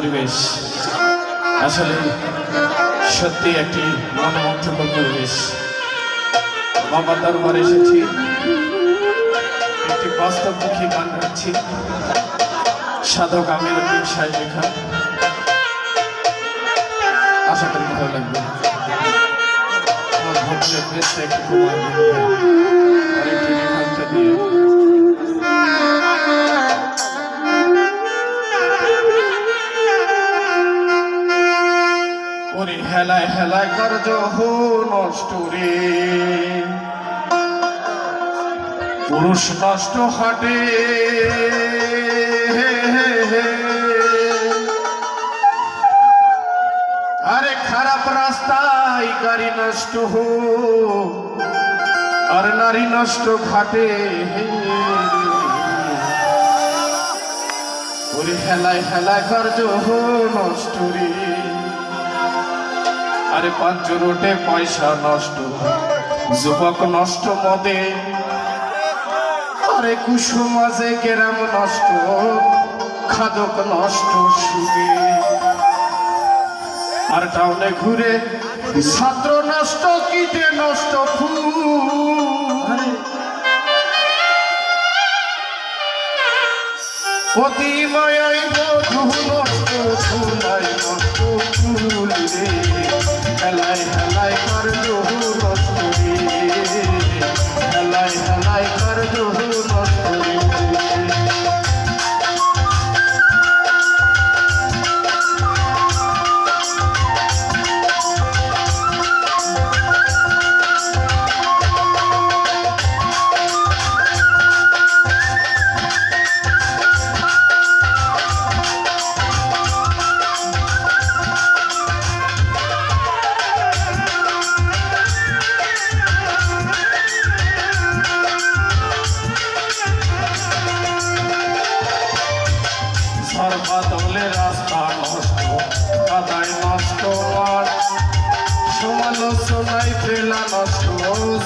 পরিবেশ। আসলে সত্যি একটি মনোমুগ্ধকর পরিবেশ। বাবা দরবার এসেছি। একটি বাস্তবমুখী গান গাচ্ছি। সাধক আমির উদ্দিন সাহেব লেখা আশা করি ভালো লাগবে। আমার ভক্তের বেশে একটু হেলায় কার্য হো নষ্ট রে। পুরুষ নষ্ট হাটে। আরে খারাপ রাস্তায় গাড়ি নষ্ট হো আর নারী নষ্ট ঘাটে। হেলায় হেলায় কার্য নষ্ট রে। আরে পাঁচ রোটে পয়সা নষ্ট। যুবক নষ্ট মদে। আরে কুসুমাজে গেরাম নষ্ট। খাদক নষ্ট সুগে আর টাউনে ঘুরে ছাত্র নষ্ট, কিটে নষ্ট ফুল। প্রতিময় বধু নষ্ট ফুলাই নষ্ট ফুল। রে হেলাই হেলাই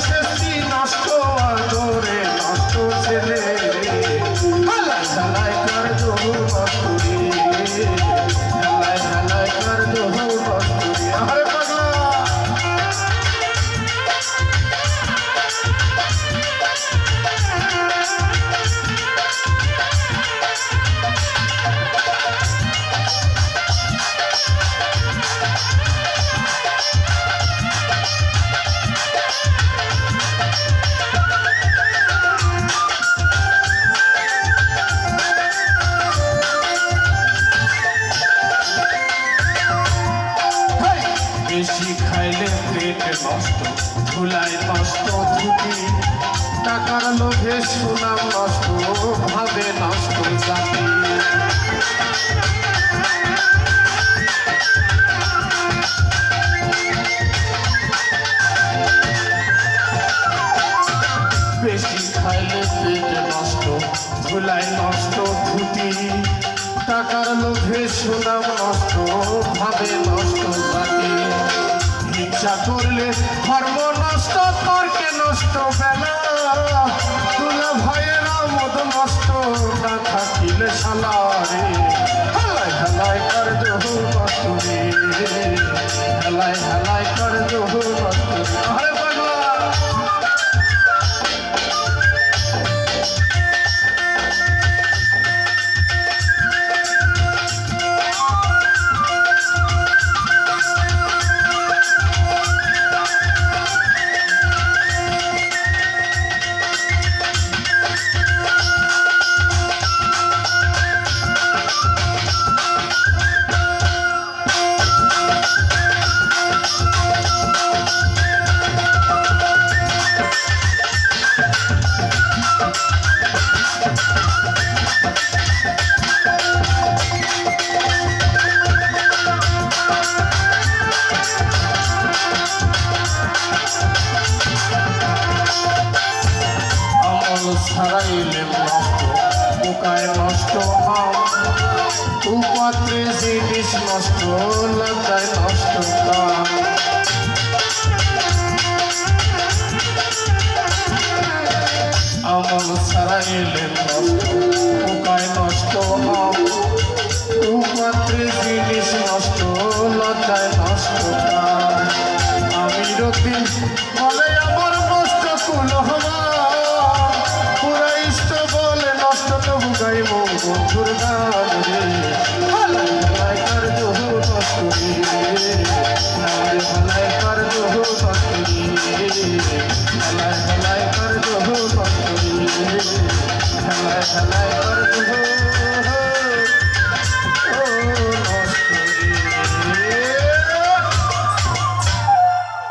Christmas. নষ্ট ধুলায় নষ্ট ধুতি, টাকার লোভে সুনাম নষ্ট, ভাবে নষ্ট জাতি। বেশি খাইলে পেট নষ্ট ধুলায় নষ্ট ধুতি, টাকার লোভে সুনাম নষ্ট, ভাবে নষ্ট জাতি। হিংসা করলে ধর্ম নষ্ট তর্কে নষ্ট বেলা। তুলা ভয়েরা মদ নষ্ট না থাকিলে সালারে হেলায় হেলায় কর্য কষ্ট রে। হেলায় হেলাই হারাইলে নষ্ট, পোকায় নষ্ট হম উপাত্রে জিনিস নষ্ট লতায় নষ্ট কাম আমল সারাইলে নষ্ট, পোকায় নষ্ট হম উপাত্রে জিনিস নষ্ট লতায় নষ্ট কাম আমি রতিন বন্ধুর নাম রে। ভালাই কার দেহ তত্তরি নাম রে ভালাই কার দেহ তত্তরি ভালাই ভালাই কার দেহ তত্তরি ভালাই ভালাই